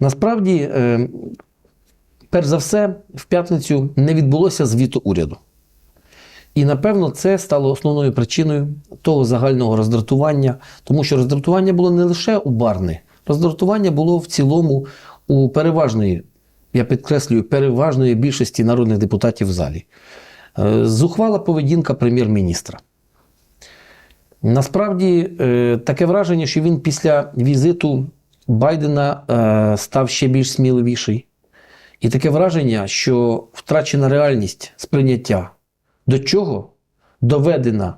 Насправді, е, перш за все, в п'ятницю не відбулося звіту уряду. І напевно це стало основною причиною того загального роздратування, тому що роздратування було не лише у Барни, роздратування було в цілому у переважної, я підкреслюю, переважної більшості народних депутатів в залі. Е, Зухвала поведінка прем'єр-міністра. Насправді е, таке враження, що він після візиту Байдена е, став ще більш сміливіший. І таке враження, що втрачена реальність сприйняття, до чого доведена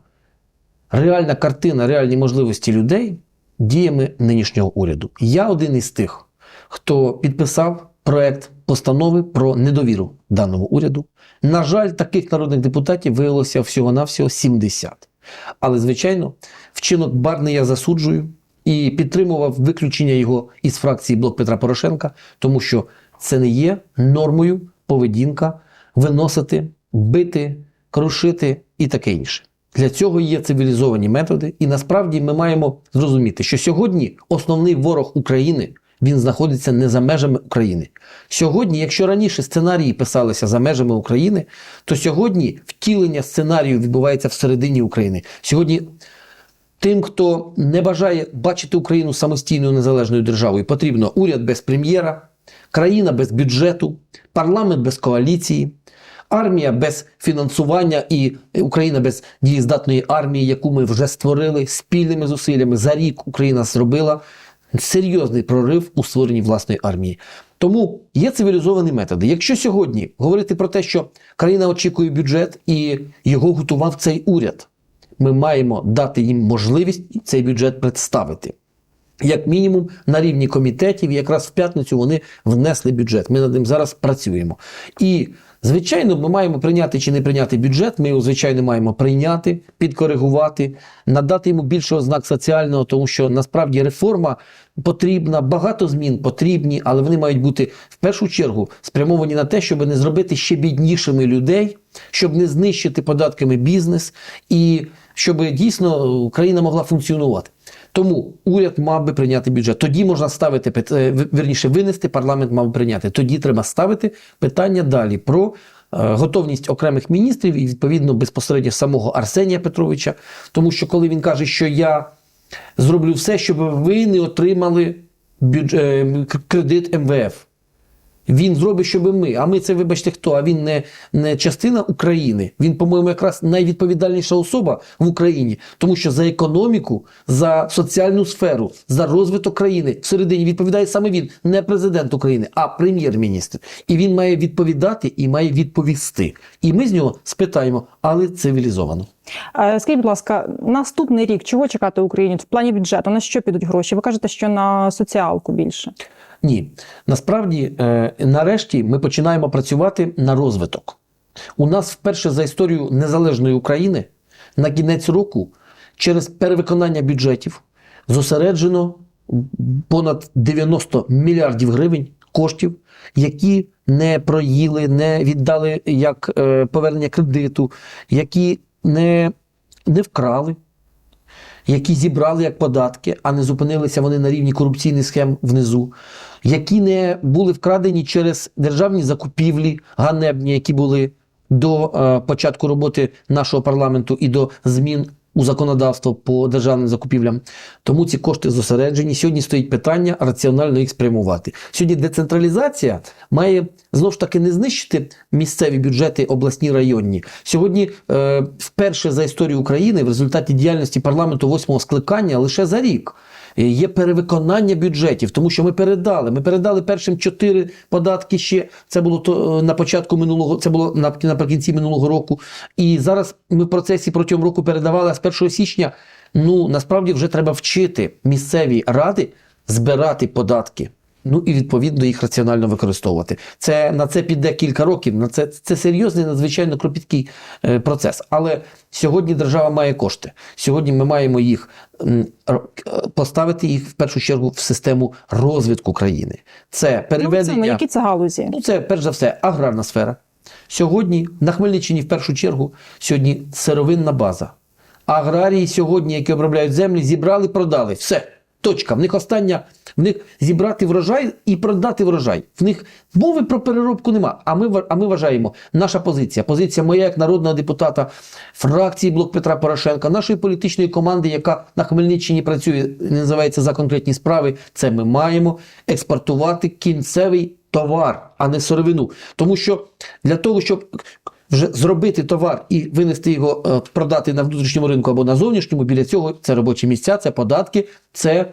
реальна картина, реальні можливості людей діями нинішнього уряду. Я один із тих, хто підписав проект постанови про недовіру даному уряду. На жаль, таких народних депутатів виявилося всього-навсього 70. Але, звичайно, вчинок Барни я засуджую і підтримував виключення його із фракції Блок Петра Порошенка, тому що це не є нормою поведінка виносити, бити, крушити і таке інше. Для цього є цивілізовані методи, і насправді ми маємо зрозуміти, що сьогодні основний ворог України він знаходиться не за межами України. Сьогодні, якщо раніше сценарії писалися за межами України, то сьогодні втілення сценарію відбувається всередині України. Сьогодні тим, хто не бажає бачити Україну самостійною незалежною державою, потрібно уряд без прем'єра, країна без бюджету, парламент без коаліції, армія без фінансування і Україна без дієздатної армії, яку ми вже створили спільними зусиллями. За рік Україна зробила серйозний прорив у створенні власної армії. Тому є цивілізовані методи. Якщо сьогодні говорити про те, що країна очікує бюджет і його готував цей уряд, ми маємо дати їм можливість цей бюджет представити. Як мінімум на рівні комітетів, якраз в п'ятницю вони внесли бюджет. Ми над ним зараз працюємо. І, звичайно, ми маємо прийняти чи не прийняти бюджет. Ми його, звичайно, маємо прийняти, підкоригувати, надати йому більше ознак соціального, тому що насправді реформа потрібна, багато змін потрібні, але вони мають бути в першу чергу спрямовані на те, щоб не зробити ще біднішими людей, щоб не знищити податками бізнес і щоб дійсно Україна могла функціонувати. Тому уряд мав би прийняти бюджет. Тоді можна ставити е, в- вірніше винести, парламент мав би прийняти. Тоді треба ставити питання далі про е, готовність окремих міністрів і відповідно безпосередньо самого Арсенія Петровича. Тому що коли він каже, що я зроблю все, щоб ви не отримали бюдж... е, кредит МВФ. Він зробить, щоб ми. А ми це, вибачте, хто? А він не, не частина України. Він, по-моєму, якраз найвідповідальніша особа в Україні, тому що за економіку, за соціальну сферу, за розвиток країни всередині відповідає саме він, не президент України, а прем'єр-міністр. І він має відповідати і має відповісти. І ми з нього спитаємо, але цивілізовано. Е, Скажіть, будь ласка, наступний рік чого чекати Україні в плані бюджету? На що підуть гроші? Ви кажете, що на соціалку більше. Ні, насправді, е, нарешті ми починаємо працювати на розвиток. У нас вперше за історію незалежної України на кінець року через перевиконання бюджетів зосереджено понад 90 мільярдів гривень коштів, які не проїли, не віддали як е, повернення кредиту, які не, не вкрали, які зібрали як податки, а не зупинилися вони на рівні корупційних схем внизу, які не були вкрадені через державні закупівлі ганебні, які були до е, початку роботи нашого парламенту і до змін у законодавство по державним закупівлям. Тому ці кошти зосереджені. Сьогодні стоїть питання раціонально їх спрямувати. Сьогодні децентралізація має знову ж таки не знищити місцеві бюджети, обласні районні. Сьогодні е, вперше за історію України в результаті діяльності парламенту восьмого скликання лише за рік. Е, Є перевиконання бюджетів, тому що ми передали. Ми передали першим чотири податки ще. Це було то е, на початку минулого, це було на- наприкінці минулого року. І зараз ми в процесі протягом року передавали, а з 1 січня ну насправді вже треба вчити місцеві ради збирати податки. Ну і відповідно їх раціонально використовувати. Це на це піде кілька років. На це це серйозний, надзвичайно кропіткий е, процес. Але сьогодні держава має кошти. Сьогодні ми маємо їх м, е, поставити їх в першу чергу в систему розвитку країни. Це Ну, це, які це галузі? Ну, це перш за все аграрна сфера. Сьогодні на Хмельниччині в першу чергу сьогодні сировинна база. Аграрії сьогодні, які обробляють землі, зібрали, продали. Все. Точка. В них остання, в них зібрати врожай і продати врожай. В них мови про переробку нема. А ми, а ми вважаємо, наша позиція, позиція моя як народного депутата фракції Блок Петра Порошенка, нашої політичної команди, яка на Хмельниччині працює, називається за конкретні справи. Це ми маємо експортувати кінцевий товар, а не сировину. Тому що для того, щоб вже зробити товар і винести його, е, продати на внутрішньому ринку або на зовнішньому, біля цього це робочі місця, це податки, це,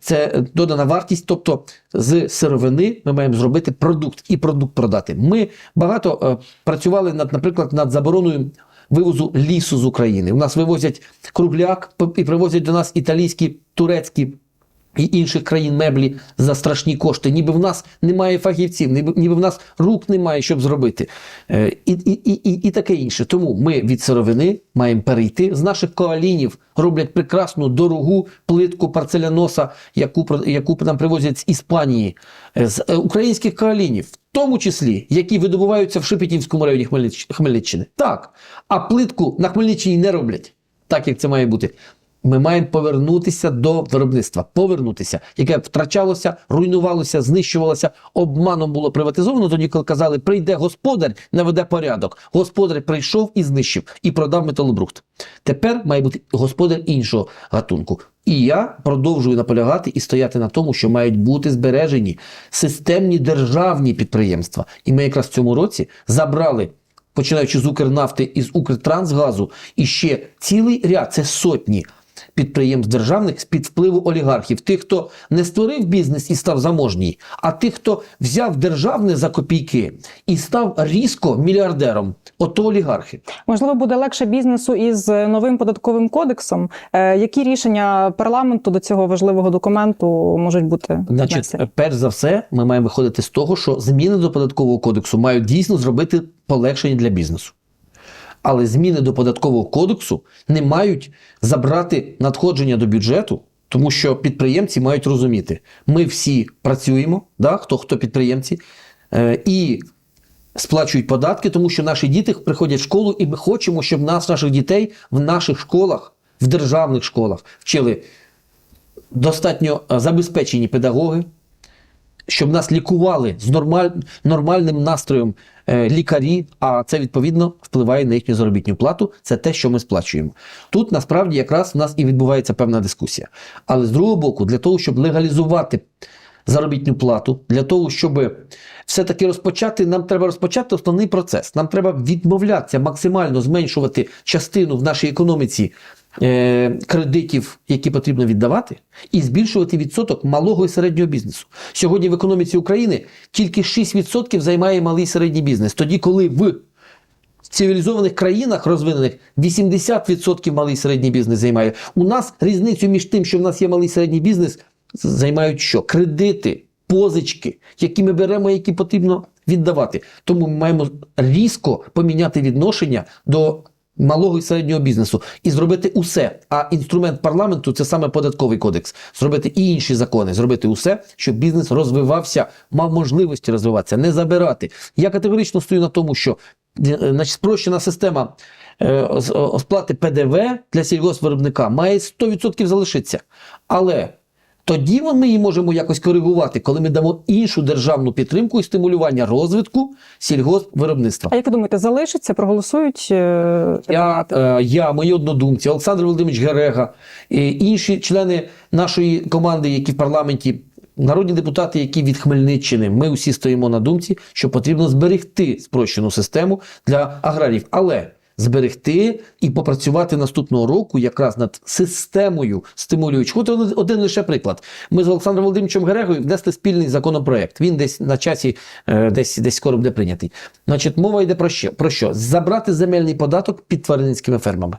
це додана вартість. Тобто з сировини ми маємо зробити продукт і продукт продати. Ми багато е, працювали над, наприклад, над забороною. Вивозу лісу з України. У нас вивозять кругляк і привозять до нас італійські, турецькі і інших країн меблі за страшні кошти. Ніби в нас немає фахівців, ніби, ніби в нас рук немає, щоб зробити. Е, і, і, і, і, таке інше. Тому ми від сировини маємо перейти. З наших коалінів роблять прекрасну дорогу плитку парцеляноса, яку, яку нам привозять з Іспанії, Е, з е, українських коалінів. В тому числі, які видобуваються в Шепетівському районі Хмельниччини. Так. А плитку на Хмельниччині не роблять, так як це має бути. Ми маємо повернутися до виробництва, повернутися, яке втрачалося, руйнувалося, знищувалося, обманом було приватизовано. Тоді, коли казали, прийде господар, наведе порядок. Господар прийшов і знищив, і продав металобрухт. Тепер має бути господар іншого гатунку. І я продовжую наполягати і стояти на тому, що мають бути збережені системні державні підприємства. І ми якраз в цьому році забрали починаючи з Укрнафти і з Укртрансгазу, і ще цілий ряд, це сотні підприємств державних з-під впливу олігархів. Тих, хто не створив бізнес і став заможній, а тих, хто взяв державне за копійки і став різко мільярдером. Ото олігархи. Можливо, буде легше бізнесу із новим податковим кодексом. Е, Які рішення парламенту до цього важливого документу можуть бути? Значить, перш за все, ми маємо виходити з того, що зміни до податкового кодексу мають дійсно зробити полегшення для бізнесу. Але зміни до податкового кодексу не мають забрати надходження до бюджету, тому що підприємці мають розуміти, ми всі працюємо, да, хто хто підприємці, е, і сплачують податки, тому що наші діти приходять в школу, і ми хочемо, щоб нас, наших дітей в наших школах, в державних школах вчили достатньо е, забезпечені педагоги, щоб нас лікували з нормаль, нормальним настроєм е, лікарі, а це відповідно впливає на їхню заробітну плату. Це те, що ми сплачуємо. Тут насправді якраз в нас і відбувається певна дискусія. Але з другого боку, для того, щоб легалізувати заробітну плату, для того, щоб все-таки розпочати, нам треба розпочати основний процес. Нам треба відмовлятися, максимально зменшувати частину в нашій економіці кредитів, які потрібно віддавати, і збільшувати відсоток малого і середнього бізнесу. Сьогодні в економіці України тільки 6% займає малий і середній бізнес. Тоді, коли в цивілізованих країнах розвинених 80% малий і середній бізнес займає. У нас різницю між тим, що в нас є малий і середній бізнес, займають що? Кредити, позички, які ми беремо, які потрібно віддавати. Тому ми маємо різко поміняти відношення до малого і середнього бізнесу і зробити усе. А інструмент парламенту це саме податковий кодекс. Зробити і інші закони, зробити усе, щоб бізнес розвивався, мав можливості розвиватися, не забирати. Я категорично стою на тому, що е, значить, спрощена система е, сплати ПДВ для сільгоспвиробника має 100% залишитися. Але тоді ми її можемо якось коригувати, коли ми дамо іншу державну підтримку і стимулювання розвитку сільгоспвиробництва. А як ви думаєте, залишиться, проголосують? е, Я, е, я, мої однодумці, Олександр Володимирович Герега, і інші члени нашої команди, які в парламенті, народні депутати, які від Хмельниччини, ми усі стоїмо на думці, що потрібно зберегти спрощену систему для аграріїв. Але зберегти і попрацювати наступного року якраз над системою стимулюючих. От один, лише приклад. Ми з Олександром Володимировичем Герегою внесли спільний законопроект. Він десь на часі, е, десь, десь скоро буде прийнятий. Значить, мова йде про що? Про що? Забрати земельний податок під тваринницькими фермами.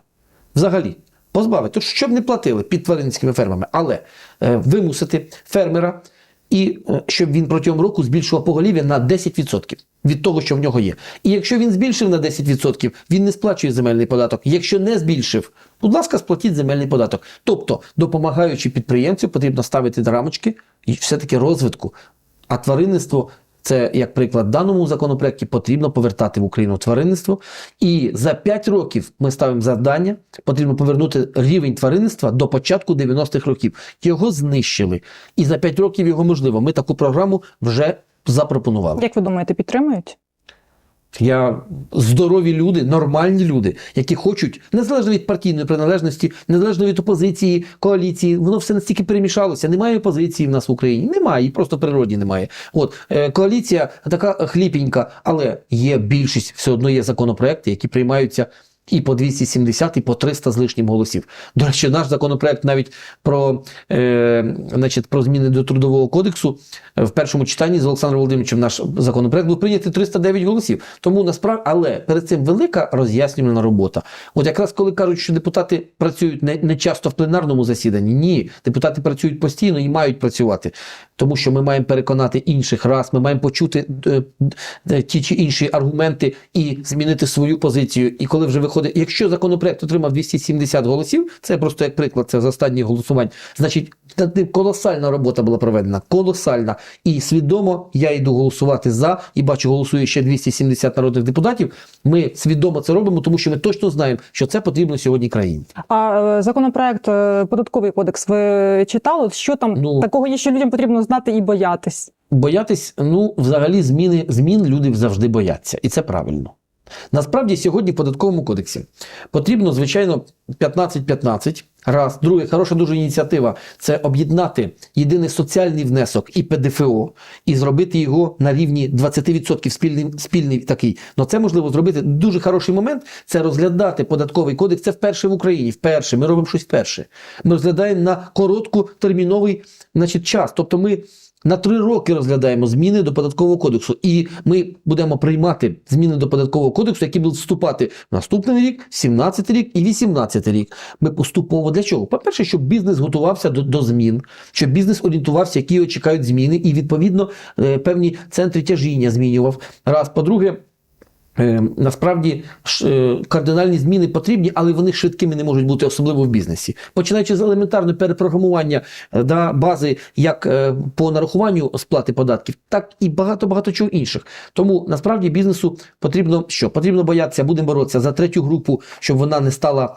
Взагалі. Позбавити, щоб не платили під тваринницькими фермами, але е, вимусити фермера, і е, щоб він протягом року збільшував поголів'я на 10% від того, що в нього є. І якщо він збільшив на 10%, він не сплачує земельний податок. Якщо не збільшив, будь ласка, сплатіть земельний податок. Тобто, допомагаючи підприємцю, потрібно ставити рамочки і все-таки розвитку. А тваринництво Це, як приклад, даному законопроекті потрібно повертати в Україну тваринництво. І за 5 років ми ставимо завдання, потрібно повернути рівень тваринництва до початку 90-х років. Його знищили. І за 5 років його можливо. Ми таку програму вже запропонували. Як ви думаєте, підтримують? Я здорові люди, нормальні люди, які хочуть, незалежно від партійної приналежності, незалежно від опозиції, коаліції, воно все настільки перемішалося. Немає опозиції в нас в Україні. Немає, і просто природі немає. От е, коаліція така хліпенька, але є більшість, все одно є законопроекти, які приймаються. І по 270, і по 300 з лишнім голосів. До речі, наш законопроект навіть про, е, значить, про зміни до трудового кодексу е, в першому читанні з Олександром Володимировичем наш законопроект був прийнятий 309 голосів. Тому насправді, але перед цим велика роз'яснювальна робота. От якраз коли кажуть, що депутати працюють не, не часто в пленарному засіданні, ні, депутати працюють постійно і мають працювати, тому що ми маємо переконати інших раз, ми маємо почути е, е, ті чи інші аргументи і змінити свою позицію. І коли вже виходить, якщо законопроект отримав 270 голосів, це просто як приклад, це з останніх голосувань, значить колосальна робота була проведена. Колосальна. І свідомо я йду голосувати за і бачу, голосує ще 270 народних депутатів. Ми свідомо це робимо, тому що ми точно знаємо, що це потрібно сьогодні країні. А е, законопроект е, податковий кодекс ви читали? Що там Ну- такого є, що людям потрібно знати і боятись? Боятись, ну, взагалі, зміни, змін люди завжди бояться, і це правильно. Насправді, сьогодні в податковому кодексі потрібно, звичайно, 15-15. Раз. Друге, хороша дуже ініціатива це об'єднати єдиний соціальний внесок і ПДФО і зробити його на рівні 20% спільний, спільний такий. Ну це можливо зробити дуже хороший момент. Це розглядати податковий кодекс. Це вперше в Україні. Вперше. Ми робимо щось вперше. Ми розглядаємо на короткотерміновий значить, час. Тобто ми на три роки розглядаємо зміни до податкового кодексу, і ми будемо приймати зміни до податкового кодексу, які будуть вступати в наступний рік, 17 рік і 18 рік. Ми поступово для чого? По-перше, щоб бізнес готувався до, до змін, щоб бізнес орієнтувався, які чекають зміни, і відповідно е, певні центри тяжіння змінював. Раз, по-друге. Е, Насправді е, кардинальні зміни потрібні, але вони швидкими не можуть бути, особливо в бізнесі. Починаючи з елементарного перепрограмування е, да, бази як по нарахуванню сплати податків, так і багато багато чого інших. Тому насправді бізнесу потрібно що? Потрібно боятися, будемо боротися за третю групу, щоб вона не стала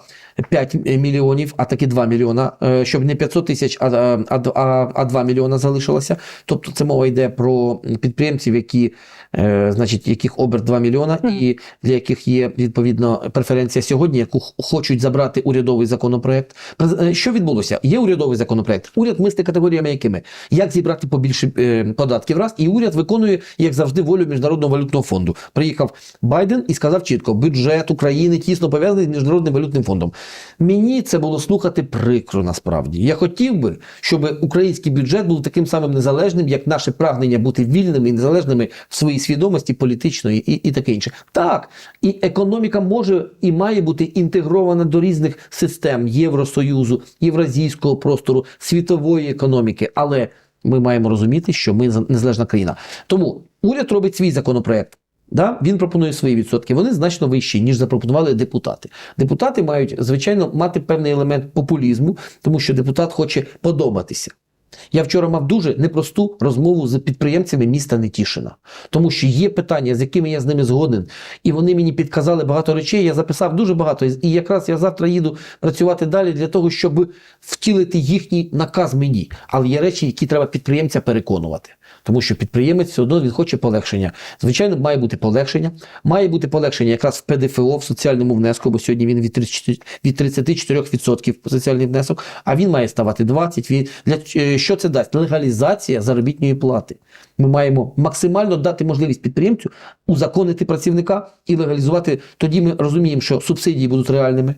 5 мільйонів, а таки 2 мільйона, е, щоб не 500 тисяч, а, а, а, а 2 мільйона залишилося. Тобто це мова йде про підприємців, які, е, значить, яких оберт 2 мільйона, і для яких є відповідно преференція сьогодні, яку хочуть забрати урядовий законопроект. Е, Що відбулося? Є урядовий законопроект. Уряд мислить категоріями якими? Як зібрати побільше податків раз, і уряд виконує, як завжди, волю Міжнародного валютного фонду. Приїхав Байден і сказав чітко: бюджет України тісно пов'язаний з Міжнародним валютним фондом. Мені це було слухати прикро насправді. Я хотів би, щоб український бюджет був таким самим незалежним, як наше прагнення бути вільними і незалежними в своїй свідомості політичної і, і таке інше. Так, і економіка може і має бути інтегрована до різних систем Євросоюзу, євразійського простору, світової економіки, але ми маємо розуміти, що ми незалежна країна. Тому уряд робить свій законопроект. Да? Він пропонує свої відсотки. Вони значно вищі, ніж запропонували депутати. Депутати мають, звичайно, мати певний елемент популізму, тому що депутат хоче подобатися. Я вчора мав дуже непросту розмову з підприємцями міста Нетішина, тому що є питання, з якими я з ними згоден, і вони мені підказали багато речей. Я записав дуже багато. І якраз я завтра їду працювати далі для того, щоб втілити їхній наказ мені. Але є речі, які треба підприємця переконувати. Тому що підприємець все одно він хоче полегшення. Звичайно, має бути полегшення. Має бути полегшення якраз в ПДФО, в соціальному внеску, бо сьогодні він від 34%, від 34% соціальний внесок, а він має ставати 20%. Він- Для, е, що це дасть? Легалізація заробітної плати. Ми маємо максимально дати можливість підприємцю узаконити працівника і легалізувати. Тоді ми розуміємо, що субсидії будуть реальними.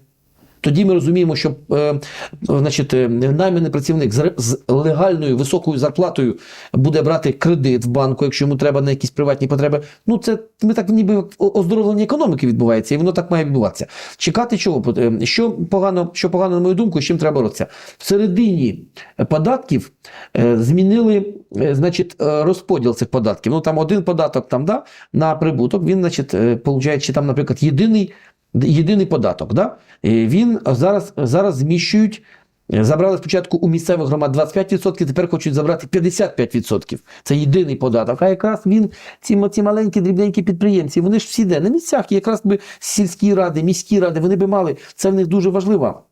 Тоді ми розуміємо, що е, значить, е, найманий працівник з, легальною високою зарплатою буде брати кредит в банку, якщо йому треба на якісь приватні потреби. Ну, це ми так ніби оздоровлення економіки відбувається, і воно так має відбуватися. Чекати чого? Е, Що погано, що погано, на мою думку, з чим треба боротися? В середині податків е, змінили е, значить, е, розподіл цих податків. Ну там один податок там, да, на прибуток, він, значить, получає, чи там, наприклад, єдиний єдиний податок. Да? Він зараз, зараз зміщують Забрали спочатку у місцевих громад 25%, тепер хочуть забрати 55%. Це єдиний податок. А якраз він, ці, ці маленькі дрібненькі підприємці, вони ж всі де на місцях, і якраз би сільські ради, міські ради, вони би мали. Це в них дуже важливо.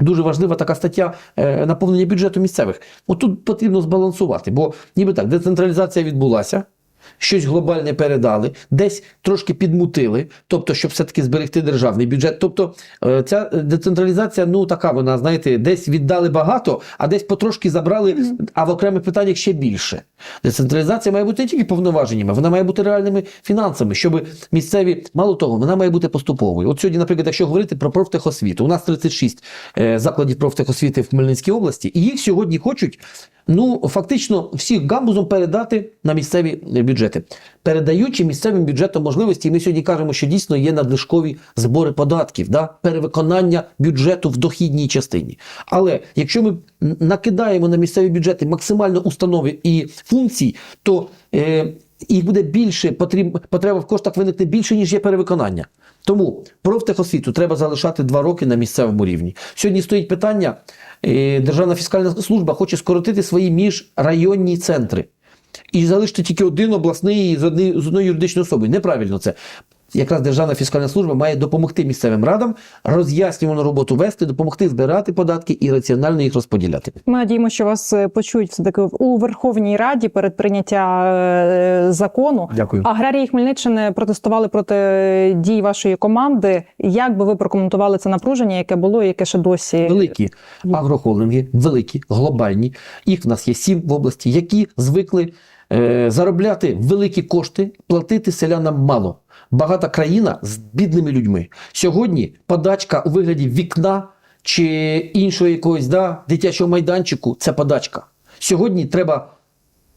Дуже важлива така стаття е, наповнення бюджету місцевих. От тут потрібно збалансувати, бо ніби так, децентралізація відбулася, щось глобальне передали, десь трошки підмутили, тобто, щоб все-таки зберегти державний бюджет. Тобто е, ця децентралізація, ну така вона, знаєте, десь віддали багато, а десь потрошки забрали, а в окремих питаннях ще більше. Децентралізація має бути не тільки повноваженнями, вона має бути реальними фінансами, щоб місцеві, мало того, вона має бути поступовою. От сьогодні, наприклад, якщо говорити про профтехосвіту, у нас 36 е, закладів профтехосвіти в Хмельницькій області, і їх сьогодні хочуть. Ну, фактично, всіх гамбузом передати на місцеві е, бюджети, передаючи місцевим бюджетам можливості, ми сьогодні кажемо, що дійсно є надлишкові збори податків, да? перевиконання бюджету в дохідній частині. Але якщо ми накидаємо на місцеві бюджети максимально установи і функцій, то е, їх буде більше, потріб, потреба в коштах виникне більше, ніж є перевиконання. Тому профтехосвіту треба залишати два роки на місцевому рівні. Сьогодні стоїть питання, е, Державна фіскальна служба хоче скоротити свої міжрайонні центри. І залишити тільки один обласний з, однією юридичною особою. Неправильно це. Якраз Державна фіскальна служба має допомогти місцевим радам роз'яснювану роботу вести, допомогти збирати податки і раціонально їх розподіляти. Ми надіємо, що вас е, почують все таки у Верховній Раді перед прийняття е, закону. Дякую. Аграрії Хмельниччини протестували проти дій вашої команди. Як би ви прокоментували це напруження, яке було і яке ще досі Великі агрохолдинги, великі, глобальні. Їх в нас є сім в області, які звикли е, заробляти великі кошти, платити селянам мало. Багата країна з бідними людьми. Сьогодні подачка у вигляді вікна чи іншого якогось да, дитячого майданчику це подачка. Сьогодні треба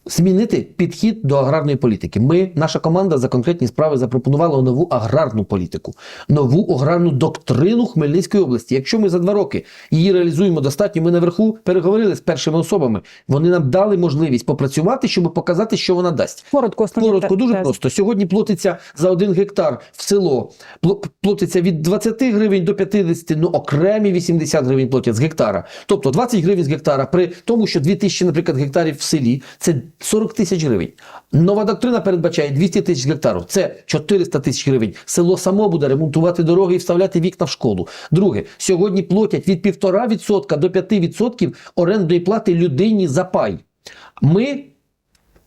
змінити підхід до аграрної політики. Ми, наша команда за конкретні справи запропонувала нову аграрну політику, нову аграрну доктрину Хмельницької області. Якщо ми за два роки її реалізуємо достатньо, ми наверху переговорили з першими особами. Вони нам дали можливість попрацювати, щоб показати, що вона дасть. коротко Коротко, дуже тези. просто. Сьогодні платиться за один гектар в село, пл- платиться від 20 гривень до 50, ну окремі 80 гривень платять з гектара. Тобто 20 гривень з гектара при тому, що 2000, наприклад, гектарів в селі це 40 тисяч гривень. Нова доктрина передбачає 200 тисяч гектарів. Це 400 тисяч гривень. Село само буде ремонтувати дороги і вставляти вікна в школу. Друге, сьогодні платять від 1,5% до 5% орендної плати людині за пай. Ми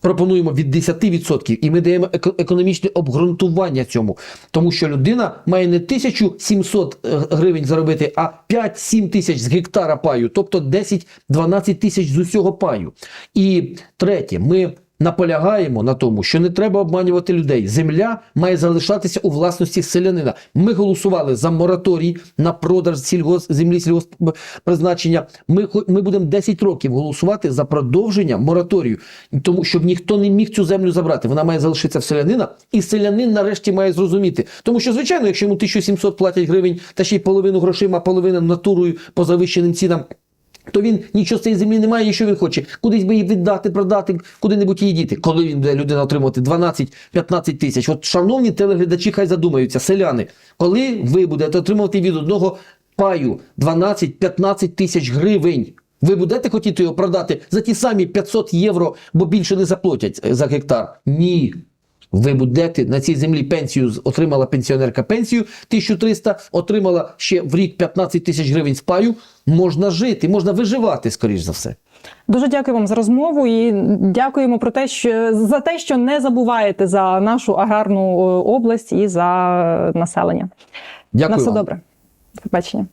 пропонуємо від 10% і ми даємо економічне обґрунтування цьому. Тому що людина має не 1700 е, гривень заробити, а 5-7 тисяч з гектара паю, тобто 10-12 тисяч з усього паю. І третє, ми наполягаємо на тому, що не треба обманювати людей. Земля має залишатися у власності селянина. Ми голосували за мораторій на продаж сільгос, землі сільгоспризначення. Ми, ми будемо 10 років голосувати за продовження мораторію, тому щоб ніхто не міг цю землю забрати. Вона має залишитися в селянина, і селянин нарешті має зрозуміти. Тому що, звичайно, якщо йому 1700 платять гривень, та ще й половину грошима, половину натурою по завищеним цінам. То він нічого з цієї землі не має, і що він хоче. Кудись би її віддати, продати, куди-небудь її діти. Коли він буде людина отримувати 12-15 тисяч. От, шановні телеглядачі, хай задумаються, селяни, коли ви будете отримувати від одного паю 12-15 тисяч гривень, ви будете хотіти його продати за ті самі 500 євро, бо більше не заплатять за гектар? Ні. Ви будете на цій землі пенсію отримала пенсіонерка пенсію 1300, отримала ще в рік 15 тисяч гривень з паю. Можна жити, можна виживати, скоріш за все. Дуже дякую вам за розмову і дякуємо про те, що за те, що не забуваєте за нашу аграрну е, область і за населення. Дякую. На все вам. добре. До побачення.